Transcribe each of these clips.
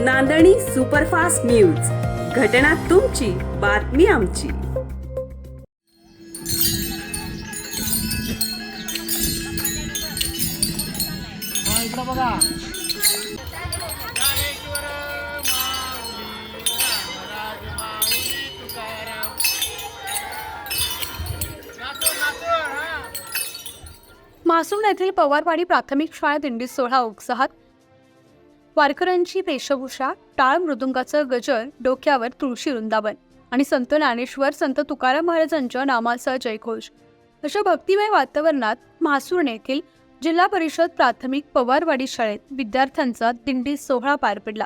नांदणी superfast news. घटना तुमची बातमी आमची. बघा मासूम येथील पवारवाडी प्राथमिक शाळा दिंडी सोहळा उत्साहात वारकऱ्यांची वेशभूषा टाळ मृदुंगाचं गजर डोक्यावर तुळशी वृंदावन आणि संत ज्ञानेश्वर संत तुकाराम महाराजांच्या नामाचा जयघोष. अशा भक्तिमय वातावरणात म्हासूर येथील जिल्हा परिषद प्राथमिक पवारवाडी शाळेत विद्यार्थ्यांचा दिंडी सोहळा पार पडला.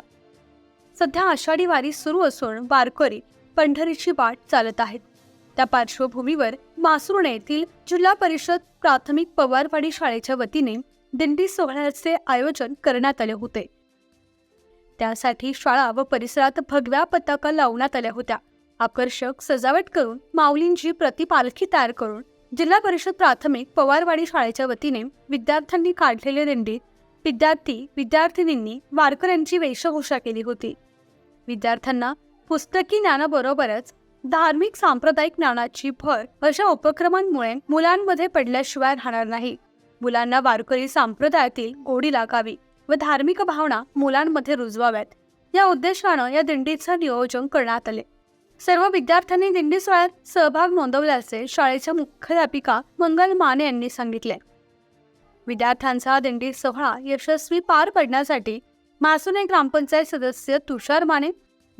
सध्या आषाढी वारी सुरू असून वारकरी पंढरीची वाट चालत आहेत. त्या पार्श्वभूमीवर मासुर्णे येथील जिल्हा परिषद प्राथमिक पवारवाडी शाळेच्या वतीने दिंडी सोहळ्याचे आयोजन करण्यात आले होते. त्यासाठी शाळा व परिसरात भगव्या पताका लावण्यात आल्या होत्या. आकर्षक सजावट करून माऊलींची प्रतिपालखी तयार करून जिल्हा परिषद प्राथमिक पवारवाडी शाळेच्या वतीने विद्यार्थ्यांनी काढलेले दिंडीत विद्यार्थी विद्यार्थिनींनी वारकऱ्यांची वेशभूषा केली होती. विद्यार्थ्यांना पुस्तकी ज्ञानाबरोबरच धार्मिक सांप्रदायिक ज्ञानाची भर अशा उपक्रमांमुळे मुलांमध्ये पडल्याशिवाय राहणार नाही. मुलांना वारकरी संप्रदायातील गोडी लागावी. व धार्मिक भावना मुलांमध्ये रुजवाव्यात. या उद्देशानं या दिंडीचं नियोजन करण्यात आले. सर्व विद्यार्थ्यांनी दिंडी सोहळ्यात सहभाग नोंदवल्याचे शाळेच्या मुख्याध्यापिका मंगल माने यांनी सांगितले. विद्यार्थ्यांचा दिंडी सोहळा यशस्वी पार पडण्यासाठी मासुने ग्रामपंचायत सदस्य तुषार माने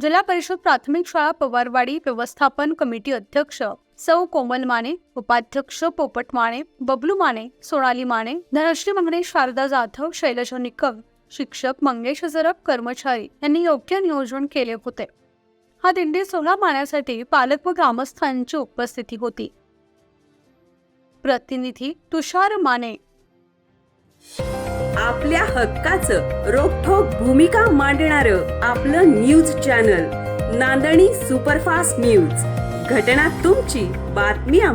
जिल्हा परिषद प्राथमिक शाळा पवारवाडी व्यवस्थापन कमिटी अध्यक्ष सौ कोमल माने उपाध्यक्ष पोपट माने बबलू माने सोनाली माने धनश्री माने शारदा जाधव शैलजा निकम शिक्षक मंगेश जरब कर्मचारी यांनी योग्य नियोजन केले होते. हा दिंडी सोहळा पाहण्यासाठी पालक व ग्रामस्थांची उपस्थिती होती. प्रतिनिधी तुषार माने. आपल्या हक्काचं रोखठोक भूमिका मांडणारं आपलं news channel Nandani superfast news. घटना तुमची बातमी आमची.